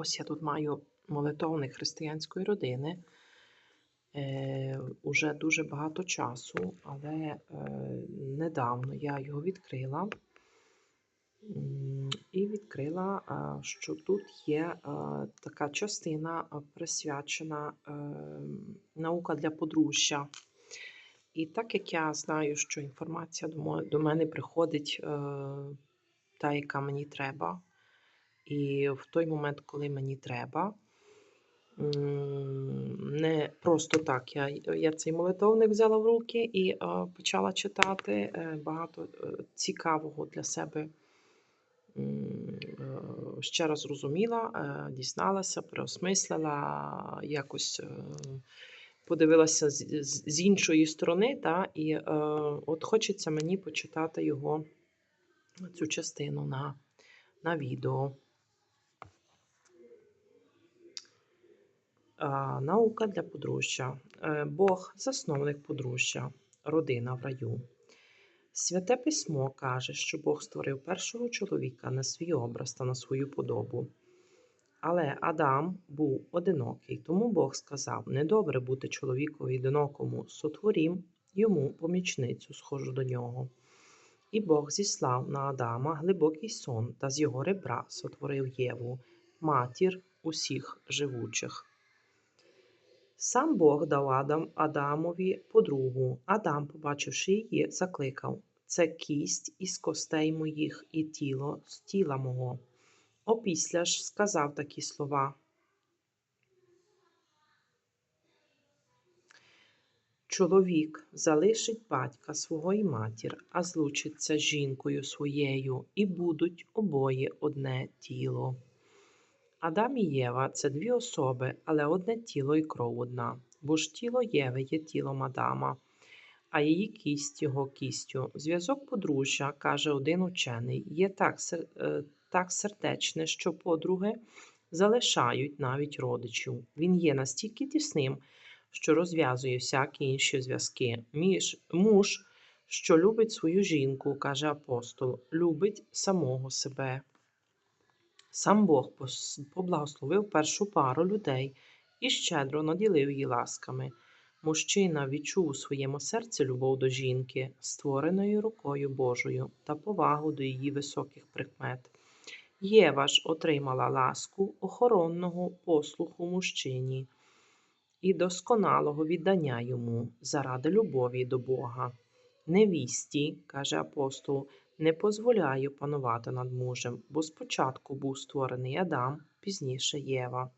Ось я тут маю молитовник християнської родини. Е, Уже дуже багато часу, але е, недавно я його відкрила. І відкрила, що тут є така частина присвячена е, наука для подружжя. І так як я знаю, що інформація до мене приходить е, та, яка мені треба, і в той момент, коли мені треба, не просто так. Я, я цей молитовник взяла в руки і почала читати е, багато е, цікавого для себе. е, Ще раз зрозуміла, е, дізналася, переосмислила, якось подивилася з, іншої сторони, та, і от хочеться мені почитати його, цю частину на, на відео. Наука для подружжя. Е, Бог засновник подружжя, родина в раю. Святе письмо каже, що Бог створив першого чоловіка на свій образ та на свою подобу. Але Адам був одинокий, тому Бог сказав: недобре бути чоловікові одинокому, сотворім йому помічницю, схожу до нього. І Бог зіслав на Адама глибокий сон, та з його ребра сотворив Єву, матір усіх живучих. Сам Бог дав Адам, Адамові подругу. Адам, побачивши її, закликав: Це кість із костей моїх і тіло з тіла мого. Опісля ж сказав такі слова. Чоловік залишить батька свого і матір, а злучиться з жінкою своєю, і будуть обоє одне тіло. Адам і Єва це дві особи, але одне тіло і кров одна. Бо ж тіло Єви є тілом Адама, а її кість його кістю. Зв'язок подружжя, каже один учений, є так, е, так сердечне, що подруги залишають навіть родичів. Він є настільки тісним, що розв'язує всякі інші зв'язки. Між муж, що любить свою жінку, каже апостол, любить самого себе. Сам Бог поблагословив першу пару людей і щедро наділив її ласками. Мужчина відчув у своєму серці любов до жінки, створеної рукою Божою, та повагу до її високих прикмет. Єва ж отримала ласку охоронного послуху мужчині і досконалого віддання йому заради любові до Бога. Невісті, каже апостол, не дозволяю панувати над мужем, бо спочатку був створений Адам, пізніше Єва.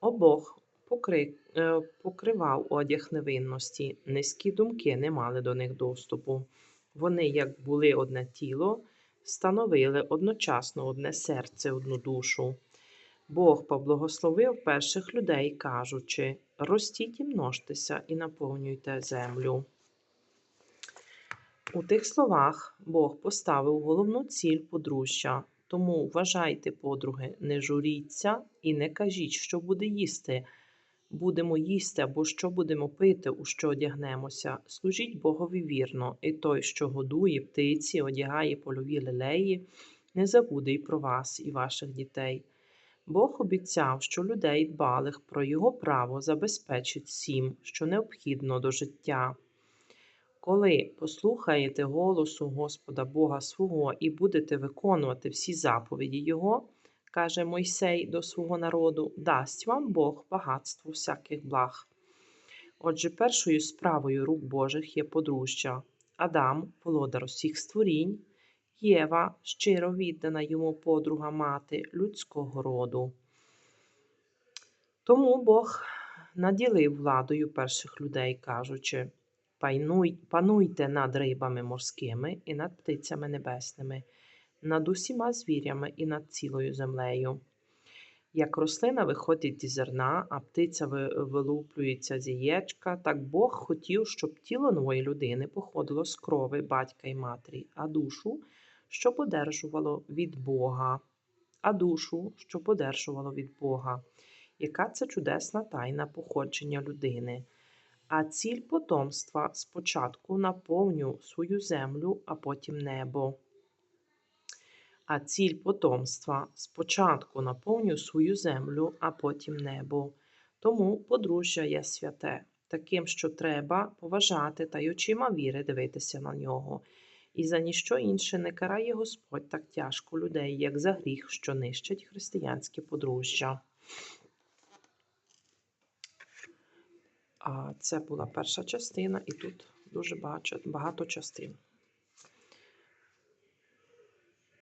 Обох е, покривав одяг невинності, низькі думки не мали до них доступу. Вони, як були одне тіло, становили одночасно одне серце, одну душу. Бог поблагословив перших людей, кажучи: ростіть і множтеся і наповнюйте землю. У тих словах Бог поставив головну ціль подружжя. Тому вважайте, подруги, не журіться і не кажіть, що буде їсти. Будемо їсти або що будемо пити, у що одягнемося. Служіть Богові вірно, і той, що годує птиці, одягає польові лелеї, не забуде й про вас і ваших дітей. Бог обіцяв, що людей дбалих про його право забезпечить всім, що необхідно до життя. Коли послухаєте голосу Господа Бога свого і будете виконувати всі заповіді Його, каже Мойсей до свого народу, дасть вам Бог багатство всяких благ. Отже, першою справою рук Божих є подружжя. Адам, володар усіх створінь, Єва, щиро віддана йому подруга мати людського роду. Тому Бог наділив владою перших людей, кажучи: «Пануй- пануйте над рибами морськими і над птицями небесними, над усіма звірями і над цілою землею. Як рослина виходить зі зерна, а птиця вилуплюється з яєчка, так Бог хотів, щоб тіло нової людини походило з крови батька і матері, а душу, щоб одержувало від Бога, а душу, щоб одержувало від Бога. Яка це чудесна тайна походження людини? А ціль потомства спочатку наповню свою землю, а потім небо. А ціль потомства спочатку наповнює свою землю, а потім небо. Тому подружжя є святе, таким, що треба поважати та й очима віри дивитися на нього. І за ніщо інше не карає Господь так тяжко людей, як за гріх, що нищить християнське подружжя. А це була перша частина, і тут дуже багато, багато частин.